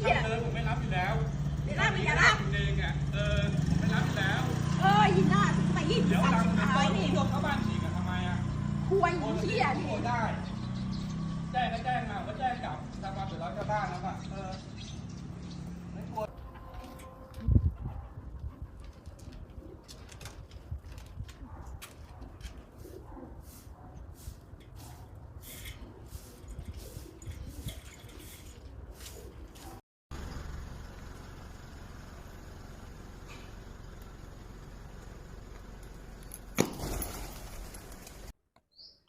Yeah.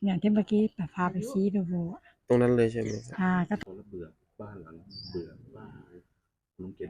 อย่างที่เมื่อกี้ป้าพาไปชี้ดูอะตรงนั้นเลยใช่ไหมครับ อ่าก็แล้วเบื่อบ้านหลังเบื่อบ้านลุงเก็น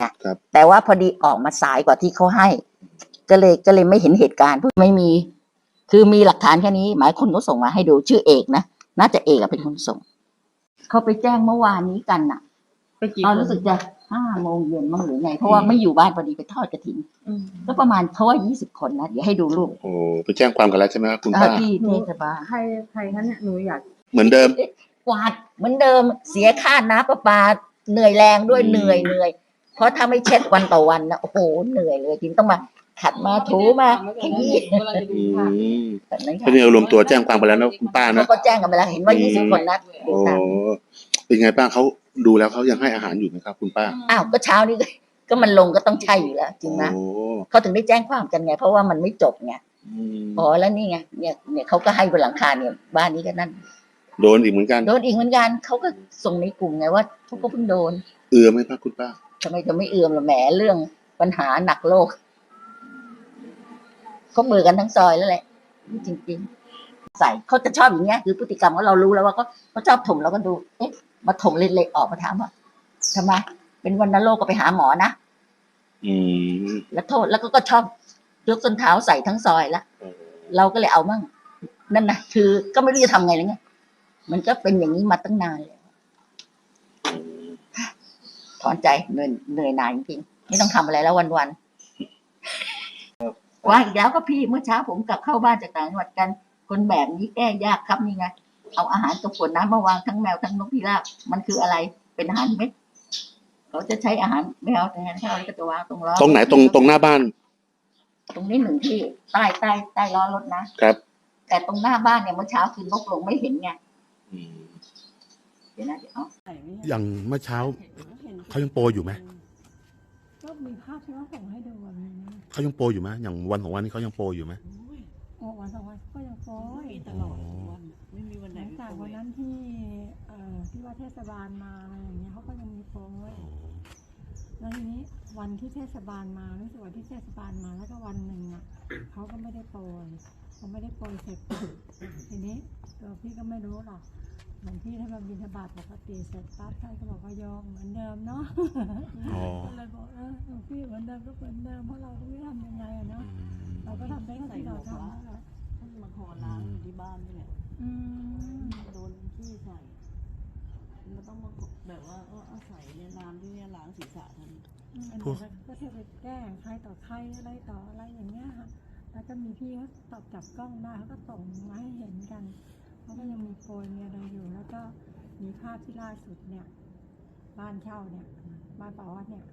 ครับ แต่ว่าพอดีออกมาสายกว่าที่เขาให้ ก็เลยก็เลยไม่เห็นเหตุการณ์ไม่มี คือมีหลักฐานแค่นี้ หมายคนเขาส่งมาให้ดูชื่อเอกนะน่าจะเอกอะเป็นคนส่งเขาไปแจ้งเมื่อวานนี้กันน่ะไปกี่ตอนคนรู้สึกจะห้าโมงเย็นมั้งหรือไง เพราะว่าไม่อยู่บ้านพอดีไปทอดกระถิ่นอืมก็ประมาณเขาว่ายี่สิบคนนะเดี๋ยวให้ดูรูปโอ้ไปแจ้งความกันแล้วใช่ไหมครับคุณอ่าป้าที่เทศบาลใครใครคะเนี่ยหนูอยาก เหมือนเดิม กวาดเหมือนเดิมเสียค่าน้ำประปาเหนื่อยแรงด้วยอืมเหนื่อยเหนื่อยเพราะถ้าไม่เช็ดวันต่อวันนะโอ้โหเหนื่อยเลยจริงต้องมาขัดมาถูมาขยี้อืมแบบนั้นก็ค่ะนี่เอารวมตัวแจ้งความไปแล้วนะคุณป้าเขานะก็แจ้งกันไปแล้วเห็นว่ายี่สิบคนนะโอ้เป็นไงป้าเขาดูแล้วเขายังให้อาหารอยู่ไหมครับ คุณป้าอ้าวก็เช้านี้ก็ก็มันลงก็ต้องใช่อยู่แล้ว จริงนะโอ้เขาถึงได้แจ้งความกันไง เพราะว่ามันไม่จบไงอืมอ๋อแล้วนี่ไงเนี่ยเนี่ยเขาก็ให้บนหลังคาเนี่ยบ้านนี้ก็นั่น โดนอีกเหมือนกัน โดนอีกเหมือนกันเขาก็ส่งในกลุ่มไงว่าเขาก็เพิ่งโดน เอือไหมป้าคุณป้าทำไมจะไม่เอือมล่ะแหมเรื่องปัญหาหนักโลกเขาเบื่อกันทั้งซอยแล้วแหละจริงๆ ใส่เขาจะชอบอย่างเงี้ย คือพฤติกรรมของเรารู้แล้วว่าเขาเขาชอบถมเราก็ดู เอ๊ะ มาถมเล็กๆออกมาถามว่าทำไมเป็นวันโรคก็ไปหาหมอนะอืมแล้วโทษแล้วก็ก็ชอบยกส้นเท้าใส่ทั้งซอยละเราก็เลยเอามั่งนั่นนะคือก็ไม่รู้จะทำไงเลยไง มันก็เป็นอย่างนี้มาตั้งนานแล้วถอนใจเหนื่อยเหนื่อยหน่ายจริงๆไม่ต้องทำอะไรแล้ววันๆว่าอีกแล้วก็พี่เมื่อเช้าผมกลับเข้าบ้านจากต่างจังหวัดกัน คนแบบนี้แก้ยากครับนี่ไงเอาอาหารกับขวดน้ำมาวางทั้งแมวทั้งนกพิราบมันคืออะไรเป็นอาหารเม็ดเขาจะใช้อาหารแมวแทนข้าวแล้วก็จะวางตรงล้อตรงไหนตรงตรงหน้าบ้าน ตรงนี้หนึ่งที่ใต้ใต้ใต้ล้อรถนะครับ แต่ตรงหน้าบ้านเนี่ยเมื่อเช้าคือนกลงไม่เห็นไงอืม เดี๋ยวนะเดี๋ยวเอาอย่างเมื่อเช้าเขายังโปรอยู่ไหมก็มีภาพที่ว่าส่งให้ดูแบบนี้นะเขายังโปรอยู่ไหมอย่างวันของวันนี้เขายังโปรอยู่ไหมโอ้วันสองวันก็ยังโป้ยตลอดไม่มีวันหไหนลังจากวันนั้นที่เอ่อที่ว่าเทศบาลมาอะไรอย่างเงี้ยเขาก็ยังมีโป้ยแล้วทีนี้วันที่เทศบาลมารู้สึกว่าที่เทศบาลมาแล้วก็วันหนึ่งอะเขาก็ไม่ได้โปรยเขาไม่ได้โปรยเสร็จปุ๊บทีนี้ตัวพี่ก็ไม่รู้หรอก เหมือนพี่ถ้ามันบินทบาทปกติเสร็จปั๊บท่านก็บอกว่ายอมเหมือนเดิมเนาะอ๋อ ก็เลยบอกเออหลวงพี่เหมือนเดิมก็เหมือนเดิมเพราะเราก็ไม่ทำยังไงอะเนาะเราก็ทำได้เท่าที่เราทำนั่นแหละท่านมาขอล้างอยู่ที่บ้านนี่แหละอืมโดนขี้ใส่มันต้องมาแบบว่าก็เอาใส่ในน้ำที่เนี่ยล้างศีรษะท่านอันนี้ก็เทไปแกล้งใครต่อใครอะไรต่ออะไรอย่างเงี้ยค่ะแล้วก็มีพี่เขาตอบจับกล้องได้เขาก็ส่งมาให้เห็นกัน เขาก็ยังมีโพยมีอะไรอยู่ แล้วก็มีภาพที่ล่าสุดเนี่ย บ้านเช่าเนี่ย บ้านป่าวัดเนี่ย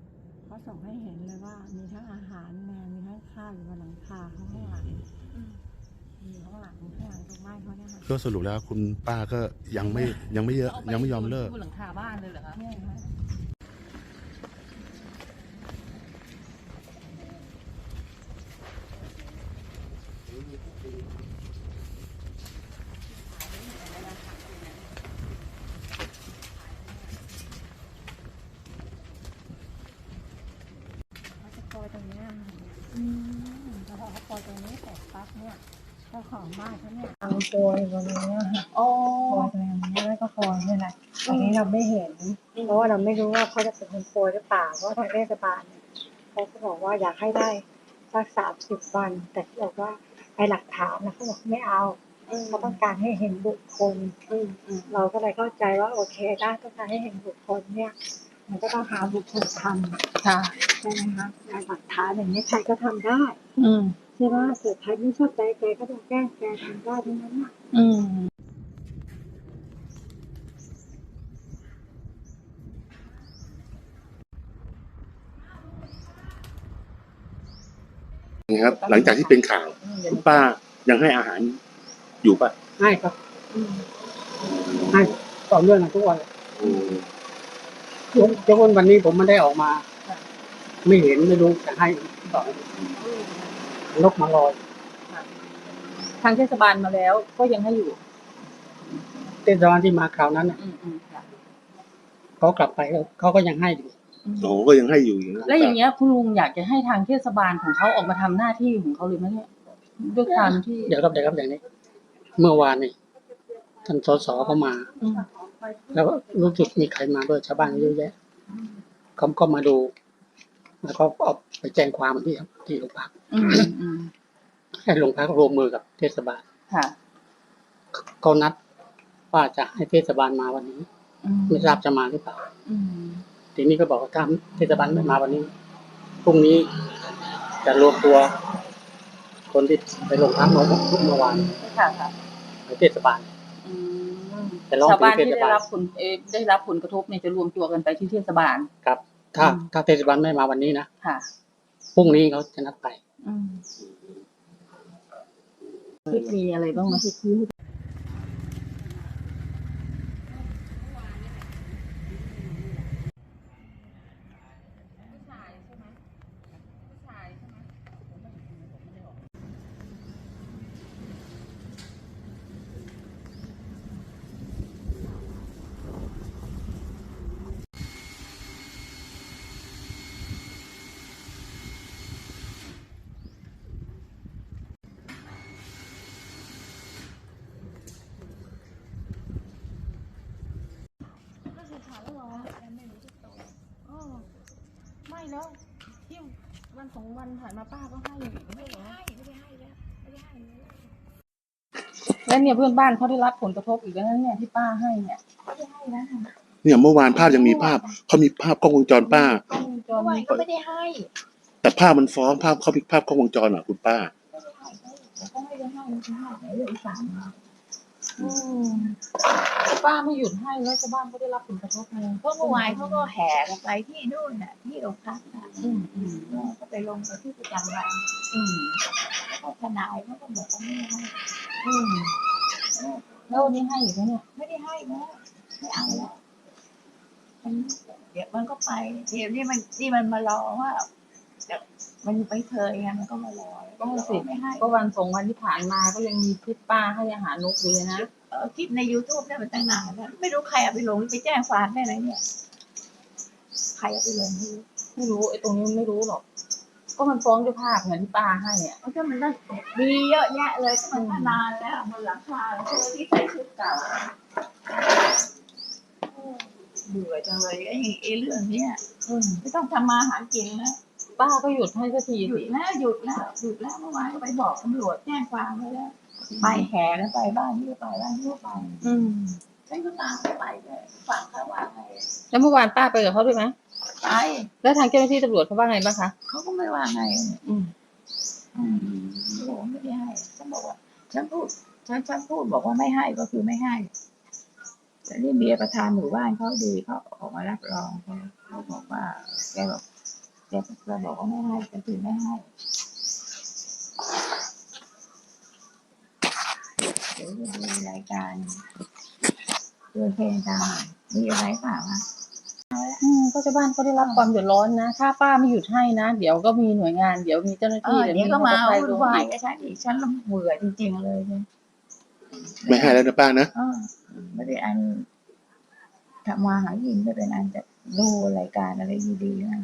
เขาส่งให้เห็นเลยว่า มีทั้งอาหารแมวมีทั้งข้าวอยู่บนหลังคาข้างหลังอยู่ข้างหลังข้างหลังตรงบ้านเขาเนี่ยค่ะก็สรุปแล้วคุณป้าก็ยังไม่ยังไม่เยอะ ยังไม่ยอมเลิก บนหลังคาบ้านเลยเหรอคะเนี่ยค่ะ เขาจะปล่ อยตรงเนี้ยค่ะอืมแล้วพอเขาปล่อยตรงนี้เสร็จปั๊บเนี่ยเจ้าของบ้านเขาเนี่ยเอาโปรยบนนี้ค่ะอ๋อโปรยตรงนี้แล้วก็โปรยนี่แหละอันนี้เราไม่เห็นเพราะว่าเราไม่รู้ว่าเขาจะเป็นคนโปรยหรือเปล่าเพราะทางเทศบาลเนี่ยเขาก็บอกว่าอยากให้ได้สักสามสิบวัน แต่ที่บอกว่าไอหลักฐานนะเขาบอกไม่เอาเขาต้องการให้เห็นบุคคลอืมอืมเราก็เลยเข้าใจว่าโอเคได้ต้องการให้เห็นบุคคลเนี่ย มันก็ต้องหาบุคคลทำค่ะใช่ไหมคะงานหลักฐานอย่างนี้ใครก็ทำได้อืม ใช่ไหมเกิดใครไม่ชอบใจแกก็ต้องแกล้งแกทำได้ทั้งนั้นน่ะ อืม นะครับหลังจากที่เป็นข่าวคุณป้ายังให้อาหารอยู่ปะให้ครับให้ต่อเนื่องกันทุกวันยก ยกเว้นวันนี้ผมไม่ได้ออกมา ไม่เห็นไม่รู้จะให้ต่อนกมาลอย ทางเทศบาลมาแล้วก็ยังให้อยู่เทศบาลที่มาคราวนั้นน่ะอืมอืมค่ะเขากลับไปแล้วเขาก็ยังให้อยู่โอ้ก็ยังให้อยู่อย่างนั้นแล้วอย่างเงี้ยคุณลุงอยากจะให้ทางเทศบาลของเขาออกมาทำหน้าที่ของเขาเลยไหมเนี่ยด้วยความที่เดี๋ยวครับเดี๋ยวครับอย่างนี้ เมื่อวานนี่ท่านสสเขามา อืม แล้วรู้สึกมีใครมาด้วยชาวบ้านเยอะแยะเขาก็มาดู แล้วก็เอาไปแจ้งความที่ที่โรงพักอืมอืมให้โรงพักรวมมือกับเทศบาลค่ะเขานัดว่าจะให้เทศบาลมาวันนี้อืมไม่ทราบจะมาหรือเปล่าอืมทีนี้ก็บอกว่าถ้าเทศบาลไม่มาวันนี้พรุ่งนี้จะรวมตัว คนที่ไปลงพักเมื่อเมื่อวานค่ะค่ะในเทศบาลอืม แต่ร้องชาวบ้านที่ที่เทศได้บาลรับผลเออได้รับผลกระทบเนี่ยจะรวมตัวกันไปที่เทศบาลครับ ถ้าอืมถ้าเทศบาลไม่มาวันนี้นะค่ะพรุ่งนี้เขาจะนัดไปอืมคิดมีอะไรบ้างไหมไสองวันผ่านมาป้าก็ให้อยู่ไม่ได้ให้ไม่ได้ให้แล้วไม่ได้ให้แล้วเนี่ยเพื่อนบ้านเขาได้รับผลกระทบอีกแล้วนะเนี่ยที่ป้าให้เนี่ยเนี่ยเมื่อวานภาพยังมีภาพเขามีภาพกล้องวงจรป้า กล้องวงจรเมื่อวานปิดก็ไม่ได้ให้แต่ภาพมันฟ้องภาพเขามีภาพกล้องวงจรอะคุณป้า ก็ไม่ได้ให้ไม่ได้ให้ไหนเลยสั่งมาอืม ป้าไม่หยุดให้แล้วชาวบ้านก็ได้รับผลกระทบไงเพราะเมื่อวานเขาก็แห่กันไปที่นู่นน่ะ ที่โรงพักน่ะอืมอืมก็ไปลงกับที่ประจำวันอืมก็ทนายเขาก็บอกว่าไม่ให้อืมแล้ววันนี้ให้อีกแล้วเนี่ยไม่ได้ให้นะไม่เอาแล้วมันเดี๋ยวมันก็ไปเดี๋ยวนี้มันนี่มันมารอว่าแต่ มันไม่เคยไงมันก็มารอก็สิไม่ให้ก็วันสองวันที่ผ่านมาก็ยังมีคลิปป้าให้อาหารนกอยู่เลยนะเออคลิปใน youtube ได้มันตั้งนานแล้วไม่รู้ใครเอาไปลงไปแจ้งความได้ไหนเนี่ย ใครเอาไปลงไม่รู้ไม่รู้ไอ้ตรงนี้ไม่รู้หรอก ก็มันฟ้องด้วยภาพเหมือนที่ป้าให้อะเพราะฉะนั้นมันได้มีเยอะแยะเลยก็มันก็นานแล้วมันหลังคาแล้วที่ใส่ชุดเก่าโอ้เบื่อจังเลยไอ้ไอ้เรื่องเนี้ยอืมไม่ต้องทำมาหากินแล้ว ป้าก็หยุดให้สักทีหยุดแล้วหยุดแล้วหยุดแล้วเมื่อวานก็ไปบอกตำรวจแจ้งความไว้แล้วไปแห่กันไปบ้านนี้ก็ไปบ้านนี้ก็ไปอืมฉันก็ตามเขาไปเลยฟังเขาว่าไงแล้วเมื่อวานป้าไปกับเขาด้วยไหมไปแล้วทางเจ้าหน้าที่ตำรวจเขาว่าไงบ้างคะเขาก็ไม่ว่าไงอืมอืมเขาบอกว่าไม่ได้ให้ฉันบอกว่า ฉันพูด ฉันฉันพูดบอกว่าไม่ให้ก็คือไม่ให้แต่นี่เบียร์ประธานหมู่บ้านเขาดีเขาออกมารับรองเขาเขาบอกว่าแกบอก แกแกบอกว่าไม่ให้ก็คือไม่ให้เดี๋ยวดูรายการเรื่องเพลงตามมีอะไรเปล่าวะอืมก็ชาวบ้านเขาได้รับความเดือดร้อนนะ ถ้าป้าไม่หยุดให้นะ เดี๋ยวก็มีหน่วยงาน เดี๋ยวมีเจ้าหน้าเอที่อเดี๋ยวก็มาวุ่นวายอีกกับฉันอีกฉันเบื่อจริงๆเลยเนี่ยไม่ให้แล้วนะป้านะเออไม่ได้อันทำมาหากินไม่เป็นอันจะดูรายการอะไรดีๆนะ